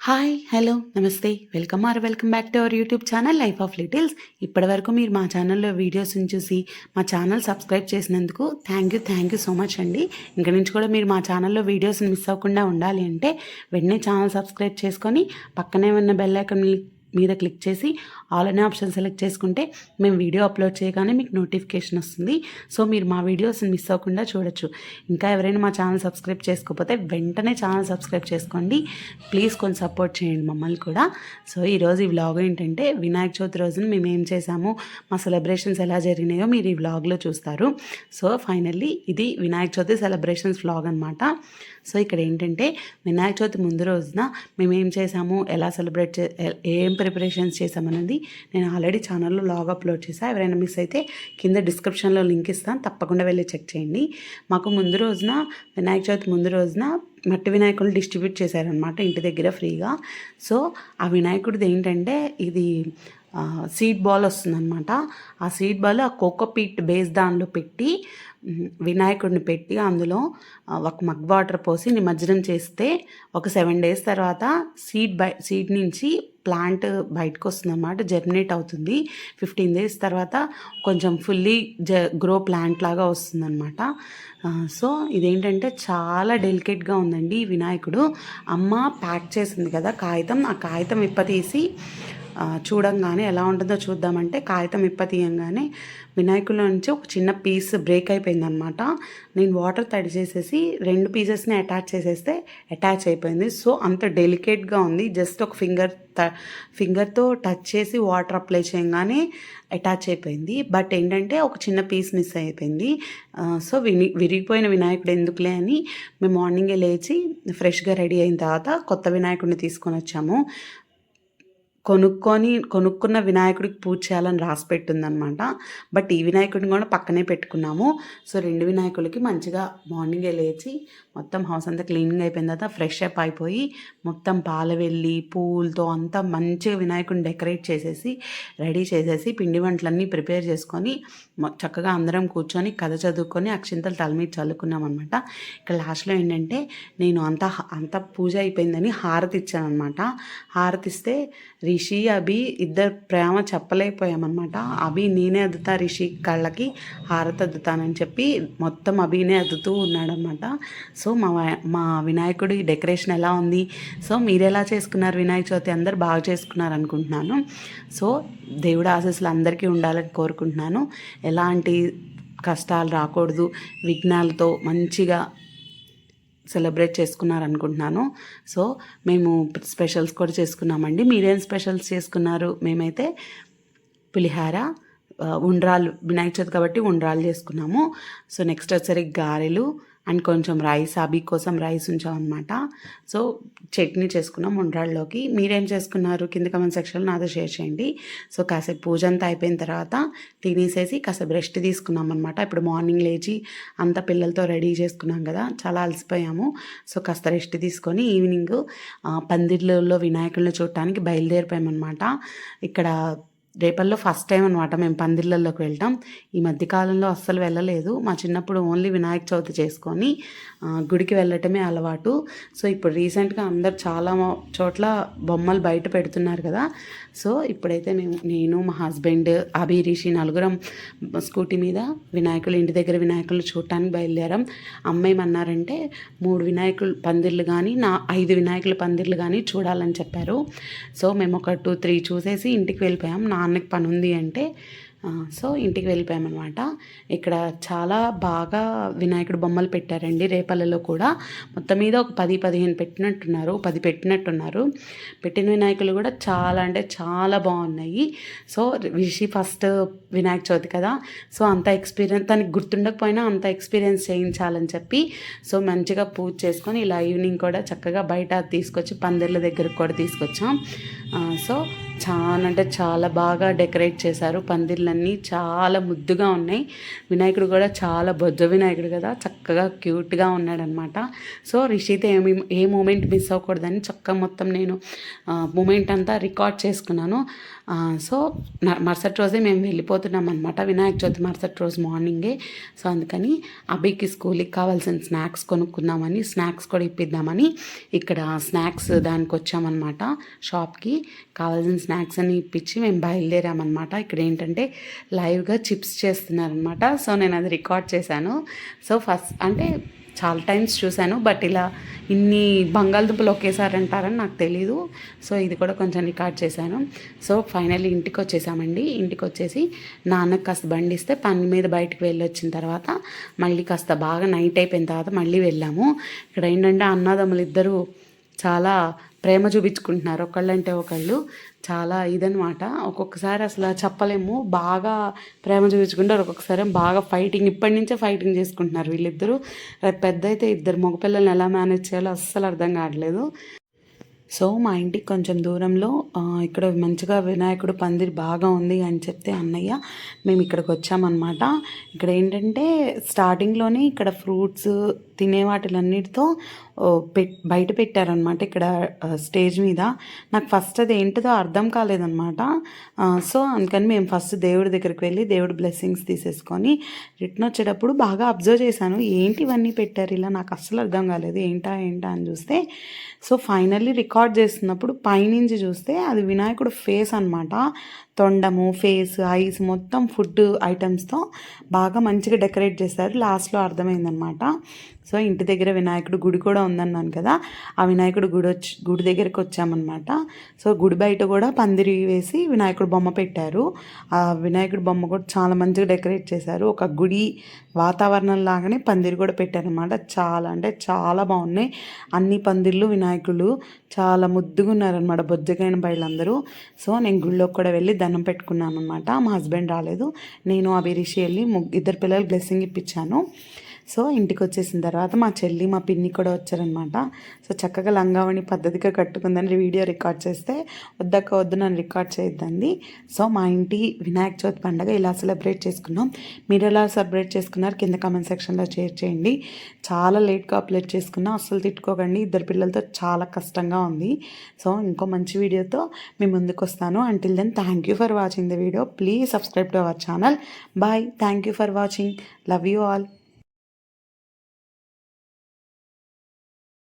Hi hello నమస్తే. Welcome or welcome back to our YouTube channel life of littles ఇప్పటివరకు మీరు మా ఛానల్లో వీడియోస్ని చూసి మా ఛానల్ సబ్స్క్రైబ్ చేసినందుకు thank you thank you so much అండి. ఇంక నుంచి కూడా మీరు మా ఛానల్లో వీడియోస్ని మిస్ అవ్వకుండా ఉండాలి అంటే వెంటనే ఛానల్ సబ్స్క్రైబ్ చేసుకొని పక్కనే ఉన్న బెల్ ఐకన్ మీద క్లిక్ చేసి ఆల్ అనే ఆప్షన్ సెలెక్ట్ చేసుకుంటే మేము వీడియో అప్లోడ్ చేయగానే మీకు నోటిఫికేషన్ వస్తుంది. సో మీరు మా వీడియోస్ని మిస్ అవ్వకుండా చూడొచ్చు. ఇంకా ఎవరైనా మా ఛానల్ సబ్స్క్రైబ్ చేసుకోకపోతే వెంటనే ఛానల్ సబ్స్క్రైబ్ చేసుకోండి. ప్లీజ్ కొంచెం సపోర్ట్ చేయండి మమ్మల్ని కూడా. సో ఈరోజు ఈ వ్లాగ్ ఏంటంటే వినాయక చవితి రోజున మేము ఏం చేసాము మా సెలబ్రేషన్స్ ఎలా జరిగినాయో మీరు ఈ వ్లాగ్లో చూస్తారు. సో ఫైనల్లీ ఇది వినాయక చవితి సెలబ్రేషన్స్ వ్లాగ్ అనమాట సో ఇక్కడ ఏంటంటే వినాయక చవితి ముందు రోజున మేము ఏం చేసాము ఎలా సెలబ్రేట్ చే ఏం ప్రిపరేషన్స్ చేసామనేది నేను ఆల్రెడీ ఛానల్లో లాగ్ అప్లోడ్ చేశాను ఎవరైనా మిస్ అయితే కింద డిస్క్రిప్షన్లో లింక్ ఇస్తాను. తప్పకుండా వెళ్ళి చెక్ చేయండి. మాకు ముందు రోజున వినాయక చవితి ముందు రోజున మట్టి వినాయకులు డిస్ట్రిబ్యూట్ చేశారనమాట ఇంటి దగ్గర ఫ్రీగా. సో ఆ వినాయకుడిది ఏంటంటే ఇది సీడ్ బాల్ వస్తుందన్నమాట. ఆ సీడ్ బాల్ ఆ కోకోపీట్ బేస్ దానిలో పెట్టి వినాయకుడిని పెట్టి అందులో ఒక మగ్ వాటర్ పోసి నిమజ్జనం చేస్తే ఒక సెవెన్ డేస్ తర్వాత సీడ్ బై సీడ్ నుంచి ప్లాంట్ బయటకు వస్తుంది అనమాట జర్మినేట్ అవుతుంది. ఫిఫ్టీన్ డేస్ తర్వాత కొంచెం ఫుల్లీ జ గ్రో ప్లాంట్ లాగా వస్తుందన్నమాట. సో ఇదేంటంటే చాలా డెలికేట్గా ఉందండి వినాయకుడు. అమ్మ ప్యాక్ చేసింది కదా కాగితం ఆ కాగితం ఇప్పతీసి చూడంగానే ఎలా ఉంటుందో చూద్దామంటే కాగితం ఇప్ప తీయంగానే వినాయకుల నుంచి ఒక చిన్న పీస్ బ్రేక్ అయిపోయింది అనమాట నేను వాటర్ తడి చేసేసి రెండు పీసెస్ని అటాచ్ చేసేస్తే అటాచ్ అయిపోయింది. సో అంత డెలికేట్గా ఉంది. జస్ట్ ఒక ఫింగర్ త ఫింగర్తో టచ్ చేసి వాటర్ అప్లై చేయగానే అటాచ్ అయిపోయింది. బట్ ఏంటంటే ఒక చిన్న పీస్ మిస్ అయిపోయింది. సో విని విరిగిపోయిన వినాయకుడు ఎందుకులే అని మేము మార్నింగే లేచి ఫ్రెష్గా రెడీ అయిన తర్వాత కొత్త వినాయకుడిని తీసుకొని వచ్చాము. కొనుక్కొని కొనుక్కున్న వినాయకుడికి పూజ చేయాలని రాసి పెట్టిందనమాట. బట్ ఈ వినాయకుడిని కూడా పక్కనే పెట్టుకున్నాము. సో రెండు వినాయకులకి మంచిగా మార్నింగే లేచి మొత్తం హౌస్ అంతా క్లీనింగ్ అయిపోయిన తర్వాత ఫ్రెష్ అప్ అయిపోయి మొత్తం పాల వెళ్ళి పూలతో అంతా మంచిగా వినాయకుడిని డెకరేట్ చేసేసి రెడీ చేసేసి పిండి వంటలన్నీ ప్రిపేర్ చేసుకొని చక్కగా అందరం కూర్చొని కథ చదువుకొని అక్షింతలు తల మీద చల్లుకున్నాం అనమాట ఇక్కడ లాస్ట్లో ఏంటంటే నేను అంత అంత పూజ అయిపోయిందని హారతి ఇచ్చాను అనమాట హారతి ఇస్తే రిషి అభి ఇద్దరు ప్రేమ చెప్పలేకపోయామన్నమాట. అభి నేనే అద్దుతా రిషి కళ్ళకి హారతి అద్దుతానని చెప్పి మొత్తం అభినే అద్దుతూ ఉన్నాడనమాట సో మా మా వినాయకుడి డెకరేషన్ ఎలా ఉంది? సో మీరు ఎలా చేసుకున్నారు వినాయక చవితి? అందరు బాగా చేసుకున్నారు అనుకుంటున్నాను సో దేవుడి ఆశీస్సులు అందరికీ ఉండాలని కోరుకుంటున్నాను. ఎలాంటి కష్టాలు రాకూడదు. విఘ్నాలతో మంచిగా సెలబ్రేట్ చేసుకున్నారు అనుకుంటున్నాను సో మేము స్పెషల్స్ కూడా చేసుకున్నామండి. మీరేం స్పెషల్స్ చేసుకున్నారు? మేమైతే పులిహార ఉండ్రాలు వినాయక చవితి కాబట్టి ఉండ్రాలు చేసుకున్నాము. సో నెక్స్ట్ వచ్చేసరికి గారెలు అండ్ కొంచెం రైస్ అబీ కోసం రైస్ ఉంచామన్నమాట. సో చట్నీ చేసుకున్నాం ఉండ్రాళ్ళలోకి. మీరేం చేసుకున్నారు? కింద కమెంట్ సెక్షన్లో నాతో షేర్ చేయండి. సో కాసేపు పూజ అంతా అయిపోయిన తర్వాత తినేసేసి కాసేపు రెస్ట్ తీసుకున్నాం అనమాట ఇప్పుడు మార్నింగ్ లేచి అంత పిల్లలతో రెడీ చేసుకున్నాం కదా చాలా అలసిపోయాము. సో కాస్త రెస్ట్ తీసుకొని ఈవినింగ్ పందిర్లలో వినాయకుడిని చూడటానికి బయలుదేరిపోయామన్నమాట. ఇక్కడ రేపల్లో ఫస్ట్ టైం అనమాట మేము పందిళ్ళల్లోకి వెళ్తాం. ఈ మధ్యకాలంలో అస్సలు వెళ్ళలేదు. మా చిన్నప్పుడు ఓన్లీ వినాయక చవితి చేసుకొని గుడికి వెళ్ళటమే అలవాటు. సో ఇప్పుడు రీసెంట్గా అందరు చాలా చోట్ల బొమ్మలు బయట పెడుతున్నారు కదా. సో ఇప్పుడైతే మేము నేను మా హస్బెండ్ అభి రిషి నలుగురం స్కూటీ మీద వినాయకులు ఇంటి దగ్గర వినాయకులు చూడటానికి బయలుదేరాం. అమ్మాయిమన్నారంటే మూడు వినాయకులు పందిర్లు కానీ నా ఐదు వినాయకుల పందిర్లు కానీ చూడాలని చెప్పారు. సో మేము ఒక టూ త్రీ చూసేసి ఇంటికి వెళ్ళిపోయాం. నాన్నకి పని ఉంది అంటే సో ఇంటికి వెళ్ళిపోయామన్నమాట. ఇక్కడ చాలా బాగా వినాయకుడు బొమ్మలు పెట్టారండి రేపల్లలో కూడా. మొత్తం మీద ఒక పది పదిహేను పెట్టినట్టున్నారు పది పెట్టినట్టున్నారు. పెట్టిన వినాయకులు కూడా చాలా అంటే చాలా బాగున్నాయి. సో రిషి ఫస్ట్ వినాయక చవితి కదా. సో అంత ఎక్స్పీరియన్స్ తనకి గుర్తుండకపోయినా అంత ఎక్స్పీరియన్స్ చేయించాలని చెప్పి సో మంచిగా పూజ చేసుకొని ఇలా ఈవినింగ్ కూడా చక్కగా బయట తీసుకొచ్చి పందిర్ల దగ్గరకు కూడా తీసుకొచ్చాం. సో చాలా అంటే చాలా బాగా డెకరేట్ చేశారు అన్నీ చాలా ముద్దుగా ఉన్నాయి. వినాయకుడు కూడా చాలా బొజ్జ వినాయకుడు కదా. చక్కగా క్యూట్గా ఉన్నాడనమాట సో రిషితో ఏమి ఏ మూమెంట్ మిస్ అవ్వకూడదని చక్కగా మొత్తం నేను మూమెంట్ అంతా రికార్డ్ చేసుకున్నాను. సో న- మరుసటి రోజే మేము వెళ్ళిపోతున్నాం అనమాట వినాయక చవితి మరుసటి రోజు మార్నింగే సో అందుకని అభికి స్కూల్కి కావాల్సిన స్నాక్స్ కొనుక్కుందామని స్నాక్స్ కూడా ఇప్పిద్దామని ఇక్కడ స్నాక్స్ దానికి వచ్చామన్నమాట. షాప్కి కావాల్సిన స్నాక్స్ అని ఇప్పించి మేము బయలుదేరామన్నమాట. ఇక్కడ ఏంటంటే లైవ్గా చిప్స్ చేస్తున్నారనమాట సో నేను అది రికార్డ్ చేశాను. సో ఫస్ట్ అంటే చాలా టైమ్స్ చూశాను. బట్ ఇలా ఇన్ని బంగాళదుంపలు ఒకేసారి అంటారని నాకు తెలీదు. సో ఇది కూడా కొంచెం రికార్డ్ చేశాను. సో ఫైనల్లీ ఇంటికి వచ్చేసామండి ఇంటికి వచ్చేసి నాన్నకు కాస్త బండి ఇస్తే పని మీద బయటకు వెళ్ళి వచ్చిన తర్వాత మళ్ళీ కాస్త బాగా నైట్ అయిపోయిన తర్వాత మళ్ళీ వెళ్ళాము. ఇక్కడ ఏంటంటే అన్నదమ్ములు ఇద్దరు చాలా ప్రేమ చూపించుకుంటున్నారు. ఒకళ్ళంటే ఒకళ్ళు. చాలా ఇదనమాట ఒక్కొక్కసారి అసలు చెప్పలేము. బాగా ప్రేమ చూపించుకుంటారు. ఒక్కొక్కసారి బాగా ఫైటింగ్ ఇప్పటి నుంచే ఫైటింగ్ చేసుకుంటున్నారు వీళ్ళిద్దరూ. రేపు పెద్ద అయితే ఇద్దరు మగపిల్లల్ని ఎలా మేనేజ్ చేయాలో అస్సలు అర్థం కావట్లేదు. సో మా ఇంటికి కొంచెం దూరంలో ఇక్కడ మంచిగా వినాయకుడు పందిరి బాగా ఉంది అని చెప్తే అన్నయ్య మేము ఇక్కడికి వచ్చామన్నమాట. ఇక్కడ ఏంటంటే స్టార్టింగ్లోనే ఇక్కడ ఫ్రూట్స్ తినే వాటిలన్నిటితో పెట్ బయట పెట్టారనమాట ఇక్కడ స్టేజ్ మీద. నాకు ఫస్ట్ అది ఏంటిదో అర్థం కాలేదనమాట సో అందుకని మేము ఫస్ట్ దేవుడి దగ్గరికి వెళ్ళి దేవుడి బ్లెస్సింగ్స్ తీసేసుకొని రిటర్న్ వచ్చేటప్పుడు బాగా అబ్జర్వ్ చేశాను. ఏంటి ఇవన్నీ పెట్టారు ఇలా? నాకు అస్సలు అర్థం కాలేదు. ఏంటా ఏంటా అని చూస్తే సో ఫైనల్లీ రికార్డ్ చేస్తున్నప్పుడు పైనుంచి చూస్తే అది వినాయకుడు ఫేస్ అనమాట తొండము ఫేస్ ఐస్ మొత్తం ఫుడ్ ఐటమ్స్తో బాగా మంచిగా డెకరేట్ చేశారు. లాస్ట్లో అర్థమైందనమాట సో ఇంటి దగ్గర వినాయకుడు గుడి కూడా ఉందన్నాను కదా ఆ వినాయకుడు గుడి వచ్చి గుడి దగ్గరికి వచ్చామన్నమాట. సో గుడి బయట కూడా పందిరి వేసి వినాయకుడు బొమ్మ పెట్టారు. ఆ వినాయకుడు బొమ్మ కూడా చాలా మంచిగా డెకరేట్ చేశారు. ఒక గుడి వాతావరణం లాగానే పందిరి కూడా పెట్టారనమాట చాలా అంటే చాలా బాగున్నాయి. అన్ని పందిర్లు వినాయకులు చాలా ముద్దుగా ఉన్నారనమాట బొజ్జగైన బయలందరూ. సో నేను గుళ్ళోకి కూడా వెళ్ళి దండం పెట్టుకున్నాను అనమాట మా హస్బెండ్ రాలేదు. నేను అభిరిషి వెళ్ళి ఇద్దరు పిల్లలు బ్లెస్సింగ్ ఇప్పించాను. సో ఇంటికి వచ్చేసిన తర్వాత మా చెల్లి మా పిన్ని కూడా వచ్చారనమాట. సో చక్కగా లంగావణి పద్ధతిగా కట్టుకుందని వీడియో రికార్డ్ చేస్తే వద్దక వద్దు నన్ను రికార్డ్ చేయొద్దండి సో మా ఇంటి వినాయక చవితి పండుగ ఇలా సెలబ్రేట్ చేసుకున్నాం. మీరు ఎలా సెలబ్రేట్ చేసుకున్నారు కింద కామెంట్ సెక్షన్లో షేర్ చేయండి. చాలా లేట్గా అప్లోడ్ చేసుకున్నా అస్సలు తిట్టుకోకండి. ఇద్దరు పిల్లలతో చాలా కష్టంగా ఉంది. సో ఇంకో మంచి వీడియోతో మీ ముందుకు వస్తాను until then thank you for watching the video please subscribe to our channel bye thank you for watching love you all